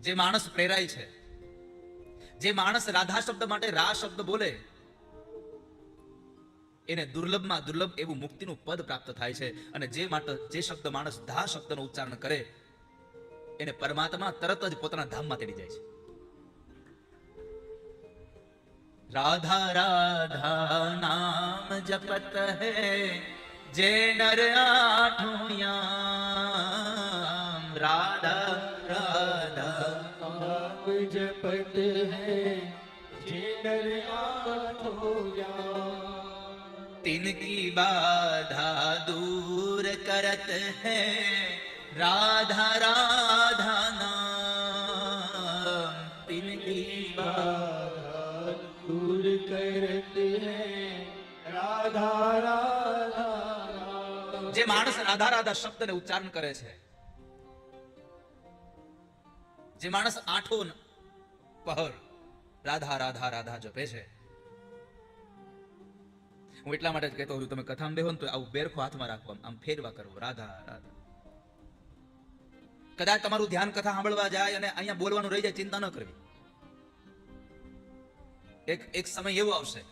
જે માણસ પ્રેરાય છે, જે માણસ રાધા શબ્દ માટે રા શબ્દ બોલે, એને દુર્લભમાં દુર્લભ એવું મુક્તિનું પદ પ્રાપ્ત થાય છે. અને જે માટે જે શબ્દ માણસ ધા શબ્દનો ઉચ્ચારણ કરે, એને પરમાત્મા તરત જ પોતાના ધામમાં તેડી જાય છે. રાધા રાધા નામ જપત હે, જે નર આઠો રાધા રાધા जपत है जे नर आठो जान तिनकी बाधा दूर करत है राधा राधा नाम तिनकी बाधा दूर करत है राधा राधा राम। જે માણસ રાધા રાધા શબ્દને ઉચ્ચારણ કરે છે જે માણસ આઠો ન- પહર રાધા રાધા રાધા જપે છે. હું એટલા માટે જ કહેતો હોઉં તમે કથામાં બેહો ને તો આવું બેરખો હાથમાં રાખો, આમ ફેરવા કરવો. રાધા રાધા. કદાચ તમારું ધ્યાન કથા સાંભળવા જાય અને અહીંયા બોલવાનું રહી જાય, ચિંતા ન કરવી. એક એક સમય એવો આવશે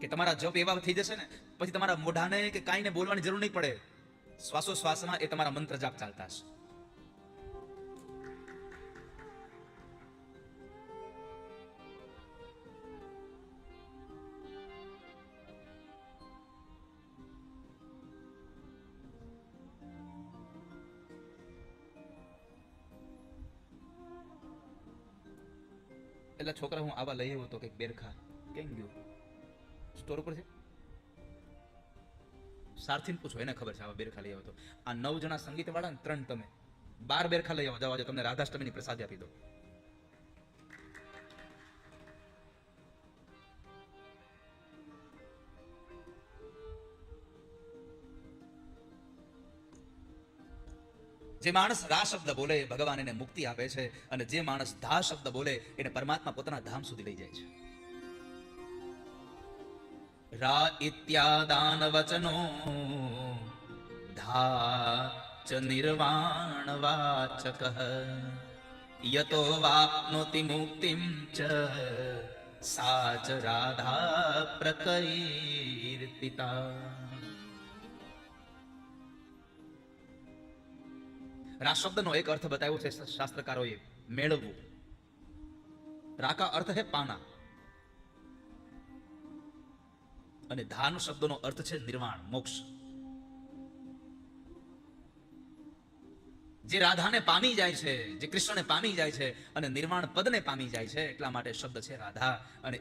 કે તમારા જપ એવા થઈ જશે ને, પછી તમારા મોઢાને કે કાંઈને બોલવાની જરૂર નહીં પડે. શ્વાસો શ્વાસમાં એ તમારા મંત્ર જાપ ચાલતા હશે. એટલે છોકરા હું આવા લઈ આવ્યો હતો કે બેરખા. કેમ ગયો? સ્ટોર ઉપર છે? સારથીને પૂછો, એને ખબર છે આવા બેરખા લઈ આવ્યો હતો આ નવ જણા સંગીત વાળા ને ત્રણ તમે. બાર બેરખા લઈ આવો, જવા જો તમને રાધાષ્ટમીની પ્રસાદી આપી દો જે માણસ રા શબ્દ બોલે, ભગવાન એને મુક્તિ આપે છે અને જે માણસ ધા શબ્દ બોલે, એને પરમાત્મા પોતાના ધામ સુધી લઈ જાય છે. રા ઇત્યાદાન વચનો ધા ચ નિર્વાણ વાચક યતો વાપનોતિ મુક્તિમ ચ સાચ રાધા પ્રકીર્તિતા રા શબ્દનો એક અર્થ બતાવ્યો છે શાસ્ત્રકારોએ મેળવવું. રાકા અર્થ છે પાના અને ધાન શબ્દનો અર્થ છે નિર્વાણ, મોક્ષ. જે રાધાને પામી જાય છે, જે કૃષ્ણને પામી જાય છે અને નિર્વાણ પદને પામી જાય છે, એટલા માટે શબ્દ છે રાધા. અને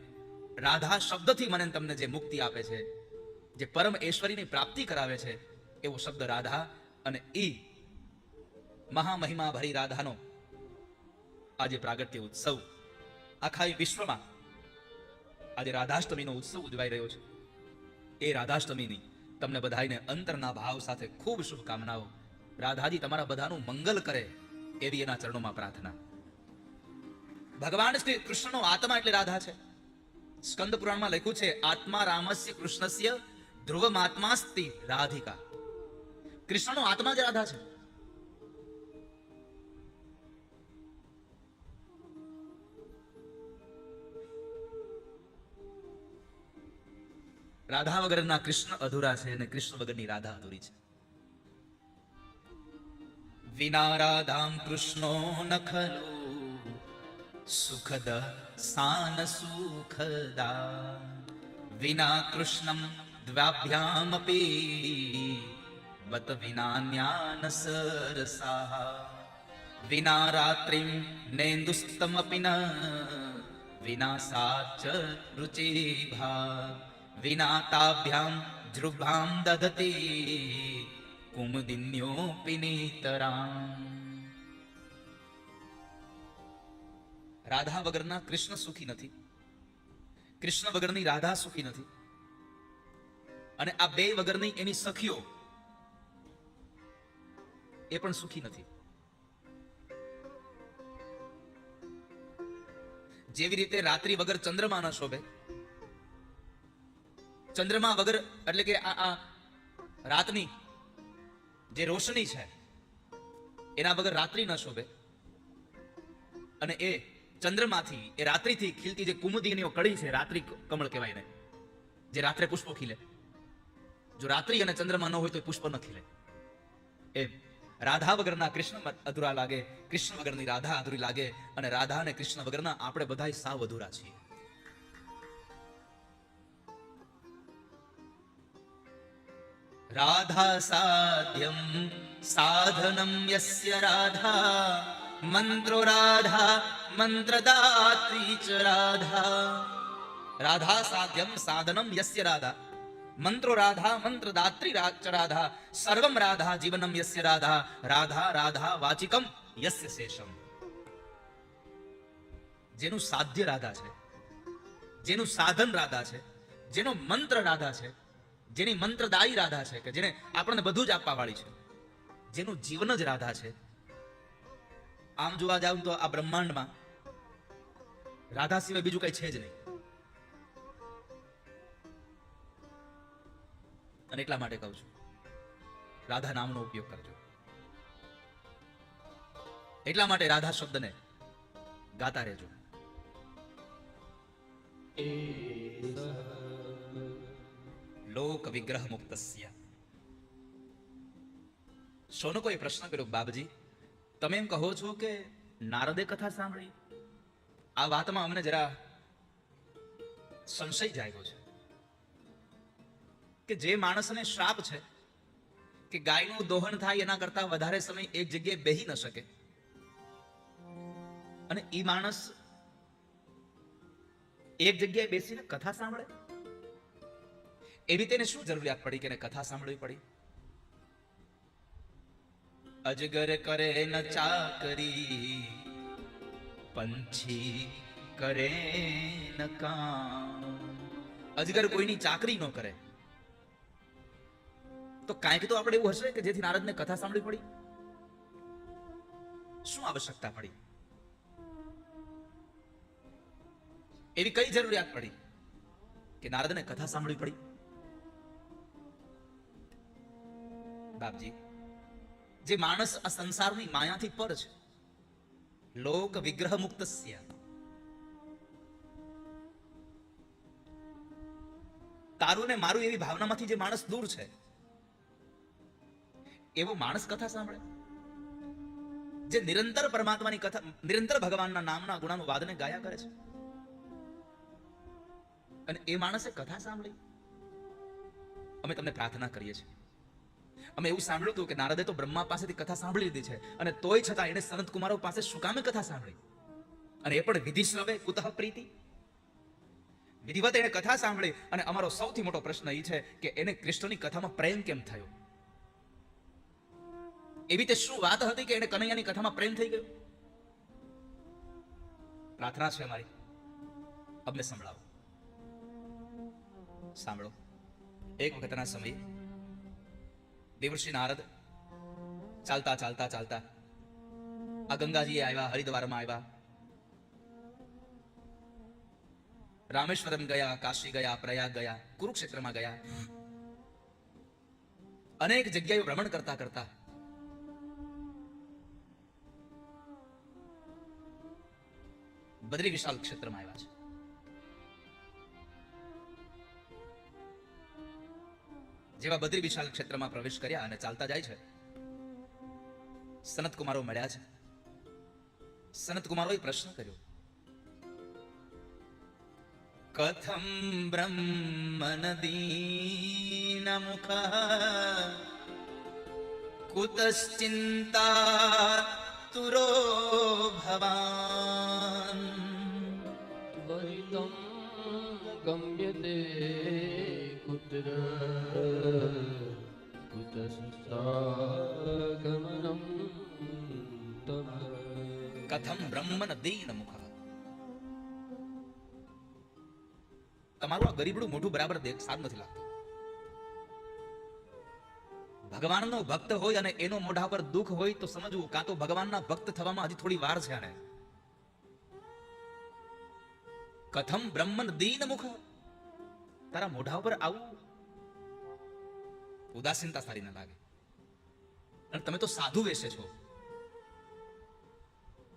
રાધા શબ્દથી મને તમને જે મુક્તિ આપે છે, જે પરમ ઐશ્વરીની પ્રાપ્તિ કરાવે છે, એવો શબ્દ રાધા અને ઈ મહામહિમા ભરી રાધાનો. આજે પ્રાગટ્ય ઉત્સવ આખા વિશ્વમાં આજે રાધાષ્ટમીનો ઉત્સવ ઉજવાઈ રહ્યો છે. એ રાધાષ્ટમીની તમને બધાને અંતરના ભાવ સાથે ખૂબ શુભકામનાઓ. રાધાજી તમારા બધાનું મંગલ કરે એવી એના ચરણોમાં પ્રાર્થના. ભગવાન શ્રી કૃષ્ણનો આત્મા એટલે રાધા છે. સ્કંદ પુરાણમાં લખ્યું છે, આત્મા રામસ્ય કૃષ્ણસ્ય ધ્રુવમાત્માસ્તિ રાધિકા. કૃષ્ણનો આત્મા જ રાધા છે. રાધા વગરના કૃષ્ણ અધૂરા છે અને કૃષ્ણ વગરની રાધા અધૂરી છે. વિના રાધામ કૃષ્ણો ન ખલુ, સુખદ સાન સુખદા. વિના કૃષ્ણમ દ્વાભ્યામપી, બત વિના જ્ઞાન સરસા. વિના રાત્રિમ નેન્દુસ્તમપી ન વિના સાચ રુચિભા. તાભ્યામ ધ્રુભામ દધતી કુમુદિન્યોપી નિતરામ રાધા વગરના કૃષ્ણ સુખી નથી કૃષ્ણ વગરની રાધા સુખી નથી અને આ બે વગરની એની સખીઓ એ પણ સુખી નથી. જેવી રીતે રાત્રિ વગર ચંદ્રમા ન શોભે ચંદ્રમા વગર, એટલે કે આ આ રાતની જે રોશની છે, એના વગર રાત્રિ ન શોભે. અને એ ચંદ્રમાંથી, એ રાત્રિથી ખીલતી જે કુમુદીનીઓ કળી છે, રાત્રિ કમળ કહેવાય ને જે રાત્રે પુષ્પો ખીલે. જો રાત્રિ અને ચંદ્રમાં ન હોય તો પુષ્પ ન ખીલે. એ રાધા વગરના કૃષ્ણ અધૂરા લાગે, કૃષ્ણ વગરની રાધા અધૂરી લાગે, અને રાધા અને કૃષ્ણ વગરના આપણે બધાય સાવ અધૂરા છીએ. યસ્ય રાધા મંત્રો રાધા મંત્રદાત્રી ચ રાધા રાધા સાધ્યમ સાધનમ યસ્ય રાધા મંત્રો રાધા મંત્રદાત્રી રા- ચ રાધા સર્વમ રાધા જીવનમ યસ્ય રાધા રાધા રાધા વાચિકમ યસ્ય શેષમ જેનું સાધ્ય રાધા છે જેનું સાધન રાધા છે જેનો મંત્ર રાધા છે જેની મંત્રદાયી રાધા છે, કે જેને આપણને બધું જ આપવા વાળી છે. જેનું જીવન જ રાધા છે. આમ જોવા જાવ તો આ બ્રહ્માંડમાં રાધા સિવાય બીજું કઈ છે જ નહીં. અને એટલા માટે કહું છું, રાધા નામનો ઉપયોગ કરજો. એટલા માટે રાધા શબ્દને ગાતા રહેજો. લોક વિગ્રહ મુક્તસ્ય કોઈ પ્રશ્ન કર્યો બાબજી તમે એમ કહો છો કે નારદે કથા સાંભળી આ વાતમાં અમને જરા સંશય જાગ્યો છે કે જે માણસને શ્રાપ છે કે ગાયનું દોહન થાય એના કરતા વધારે સમય એક જગ્યાએ બેહી ન શકે. અને એ માણસ એક જગ્યાએ બેસીને કથા સાંભળે? એવી તેને શું જરૂરિયાત પડી કે કથા સાંભળવી પડી? અજગર કરે ન ચાકરી, પંછી કરે ન કામ અજગર કોઈની ચાકરી ન કરે. તો કાંઈક તો આપણે એવું હશે કે જેથી નારદને કથા સાંભળવી પડી? શું આવશ્યકતા પડી? એવી કઈ જરૂરિયાત પડી કે નારદને કથા સાંભળવી પડી? બાપજી, જે માણસ આ સંસારની માયાથી પર છે. લોક વિગ્રહ મુક્તસ્ય તારું ને મારું એવી ભાવનામાંથી જે માણસ દૂર છે, એવો માણસ કથા સાંભળે? જે નિરંતર પરમાત્માની કથા, નિરંતર ભગવાનના નામના ગુણાનું વાદને ગાયા કરે છે? અને એ માણસે કથા સાંભળી? અમે તમને પ્રાર્થના કરીએ છીએ. અમે એવું સાંભળ્યું હતું કે નારદે તો બ્રહ્મા પાસેથી કથા સાંભળી લીધી છે. અને તોય છતાં એને સનત કુમારો પાસે શું કામે કથા સાંભળી? અને એ પણ વિધિ શ્રવે, કુતઃ પ્રીતિ? વિધિવત એને કથા સાંભળી અને અમારો સૌથી મોટો પ્રશ્ન એ છે કે એને કૃષ્ણની કથામાં પ્રેમ કેમ થયો? એવી તે શું વાત હતી કે એને કનૈયાની કથામાં પ્રેમ થઈ ગયો? પ્રાર્થના છે મારી. અમને સંભળાવો. સાંભળો. એક વખતના સમયે દેવર્ષિ નારદ. ચાલતા ચાલતા ચાલતા. આ ગંગાજી આવ્યા, હરિદ્વારમાં આવ્યા. રામેશ્વરમ ગયા, કાશી ગયા, પ્રયાગ ગયા, કુરુક્ષેત્રમાં ગયા. અનેક જગ્યાએ ભ્રમણ કરતા કરતા. બદ્રી વિશાલ ક્ષેત્રમાં આવ્યા છે. જેવા બદ્રી વિશાલ ક્ષેત્રમાં પ્રવેશ કર્યા અને ચાલતા જાય છે. સનત કુમારો મળ્યા છે. સનત કુમારોએ પ્રશ્ન કર્યો. કથમ બ્રહ્મન દીન મુખ કુતશ્ચિંતા તુરો ભવાન ગમ્યતે કુત્ર કુતસ્તાગમનમ તમ કથમ ભગવાનનો ભક્ત હોય અને એનો મોઢા પર દુઃખ હોય તો સમજવું, કાં તો ભગવાનના ભક્ત થવામાં હજી થોડી વાર છે કથમ બ્રહ્મન દીન મુખ તારા મોઢા ઉપર આવું ઉદાસીનતા સારી ના લાગે. અને તમે તો સાધુ વેશે છો.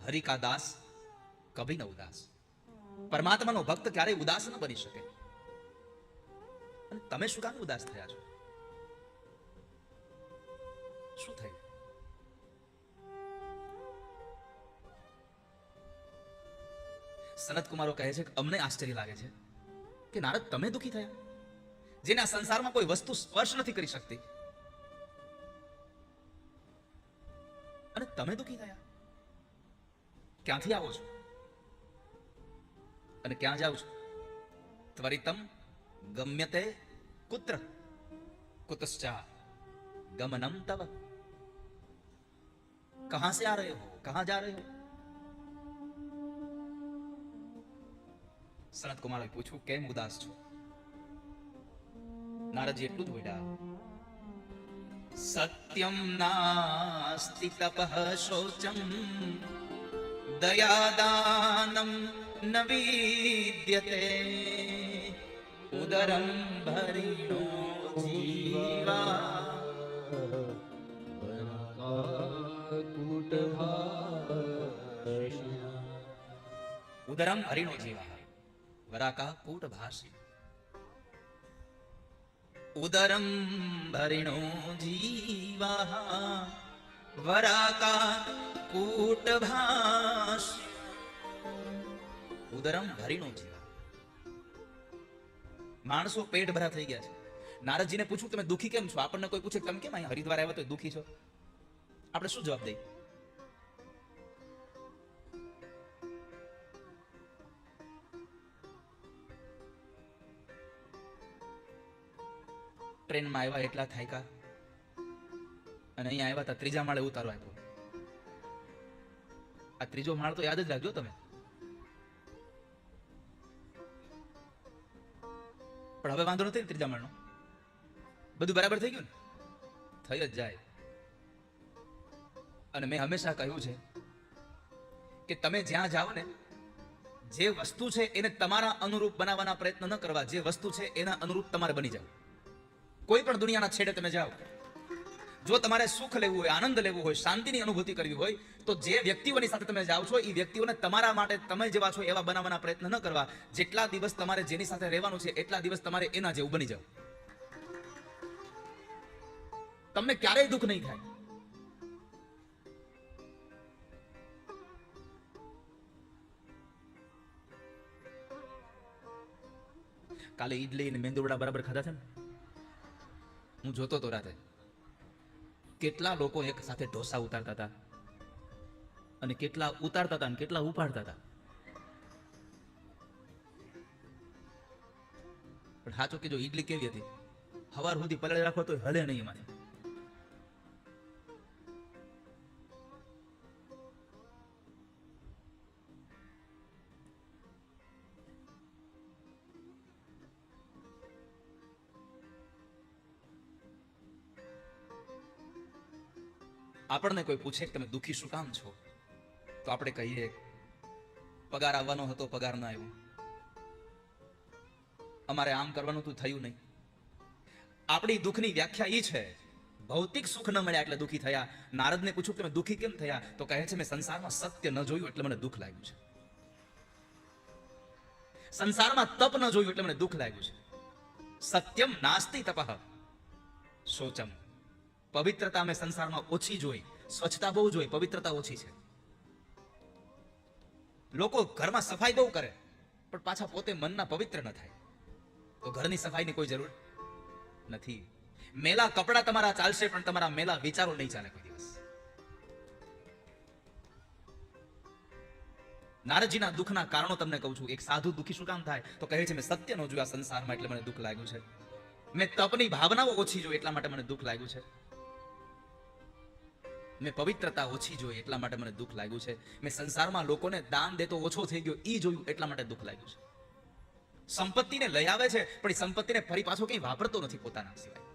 હરિ કા દાસ, કભી ન ઉદાસ. પરમાત્માનો ભક્ત ક્યારેય ઉદાસ ન બની શકે. અને તમે શું કામ ઉદાસ થયા છો? શું થયું? સનત કુમારો કહે છે કે અમને આશ્ચર્ય લાગે છે. કે નારદ, તમે દુઃખી થયા? જેને આ સંસારમાં કોઈ વસ્તુ સ્પર્શ નથી કરી શકતી. અને તમે દુઃખી થયા? ક્યાંથી આવો છો? અને ક્યાં જાઓ છો? ત્વરિતમ ગમ્યતે કુત્ર. કુતશ્ચા ગમનમ તવ. કહા સે આ રહે હો? કહા જા રહે હો? સનત કુમારે પૂછ્યું કેમ ઉદાસ છો? નારદજી એટલું જ બોલ્યા સત્યમ નાસ્તિ તપઃ શોચમ દયાદાનમ ન વિદ્યતે ઉદરમ ભરિણો જીવા. ઉદરમ હરિણો જીવા. વરાકા કૂટ ભાષી ઉદરમ ભરિણો જીવા વરાકા કૂટ ઉદરમ ભરિણો જીવા માણસો પેટ ભરા થઈ ગયા છે. નારદજીને પૂછ્યું, તમે દુખી કેમ છો? આપણને કોઈ પૂછે, તમે કેમ અહીંયા હરિદ્વાર આવ્યા? તો દુખી છો. આપણે શું જવાબ દઈએ? ટ્રેનમાં આવ્યા એટલા થાયકા. અને અહીંયા આવ્યા હતા ત્રીજા માળે ઉતારો આપ્યો. આ ત્રીજો માળ તો યાદ જ રાખજો તમે. પણ હવે વાંધો નથી ત્રીજા માળનો. બધું બરાબર થઈ ગયું ને? થઈ જ જાય. અને મેં હંમેશા કહ્યું છે કે તમે જ્યાં જાઓ ને, જે વસ્તુ છે એને તમારા અનુરૂપ બનાવવાના પ્રયત્ન ન કરવા, જે વસ્તુ છે એના અનુરૂપ તમારે બની જાવ કોઈ પણ દુનિયાના છેડે તમે જાઓ, જો તમારે સુખ લેવું હોય, આનંદ લેવો હોય, શાંતિની અનુભૂતિ કરવી હોય, તો જે વ્યક્તિઓની સાથે તમે જાઓ છો, એ વ્યક્તિઓને તમારા માટે તમે જેવા છો એવા બનાવવાના પ્રયત્ન ન કરવા. જેટલા દિવસ તમારે જેની સાથે રહેવાનું છે, એટલા દિવસ તમારે એના જેવું બની જાવ તમને ક્યારેય દુઃખ નહીં થાય. કાલે ઈડલી ને મેંદુવડા બરાબર ખાધા છે ને? હું જોતો તો રાતે. કેટલા લોકો એક સાથે ઢોસા ઉતારતા હતા અને કેટલા ઉતારતા હતા અને કેટલા ઉપાડતા હતા. પણ સાચો કે જો ઈડલી કેવી હતી? હવાર સુધી પલળે રાખો તો હલે નહીં એમાંથી. આપણને કોઈ પૂછે કે તમે દુઃખી શું કામ છો? તો આપણે કહીએ, પગાર આવવાનો હતો, પગાર ના આવ્યો. અમારે આમ કરવાનું તું થયું નહીં. આપણી દુઃખની વ્યાખ્યા એ છે, ભૌતિક સુખ ન મળ્યા એટલે દુઃખી થયા. નારદને પૂછ્યું તમે દુઃખી કેમ થયા? તો કહે છે, મેં સંસારમાં સત્ય ન જોયું એટલે મને દુઃખ લાગ્યું છે. સંસારમાં તપ ન જોયું એટલે મને દુઃખ લાગ્યું છે. સત્યમ નાસ્તી તપઃ, શોચમ. પવિત્રતા અમે સંસારમાં ઓછી જોઈ, સ્વચ્છતા બહુ જોઈ, પવિત્રતા ઓછી છે. લોકો ઘરમાં સફાઈ બહુ કરે, પણ પાછા પોતે મનના પવિત્ર ન થાય. તો ઘરની સફાઈની કોઈ જરૂર નથી. મેલા કપડા તમારા ચાલશે, પણ તમારા મેલા વિચારો નહીં ચાલે કોઈ દિવસ. નારદજીના દુઃખના કારણો તમને કહું છું. એક સાધુ દુઃખી શું કામ થાય? તો કહે છે, મેં સત્ય નો આ સંસારમાં, એટલે મને દુઃખ લાગ્યું છે. મેં તપની ભાવનાઓ ઓછી જોઈ, એટલા માટે મને દુઃખ લાગ્યું છે. મેં પવિત્રતા ઓછી જોઈ, એટલા માટે મને દુઃખ લાગ્યું છે. મેં સંસારમાં લોકોને દાન દેતો ઓછો થઈ ગયો, ઈ જોયું, એટલા માટે દુઃખ લાગ્યું છે. સંપત્તિને લઈ આવે છે, પણ એ સંપત્તિને ફરી પાછો કંઈ વાપરતો નથી પોતાના સિવાય.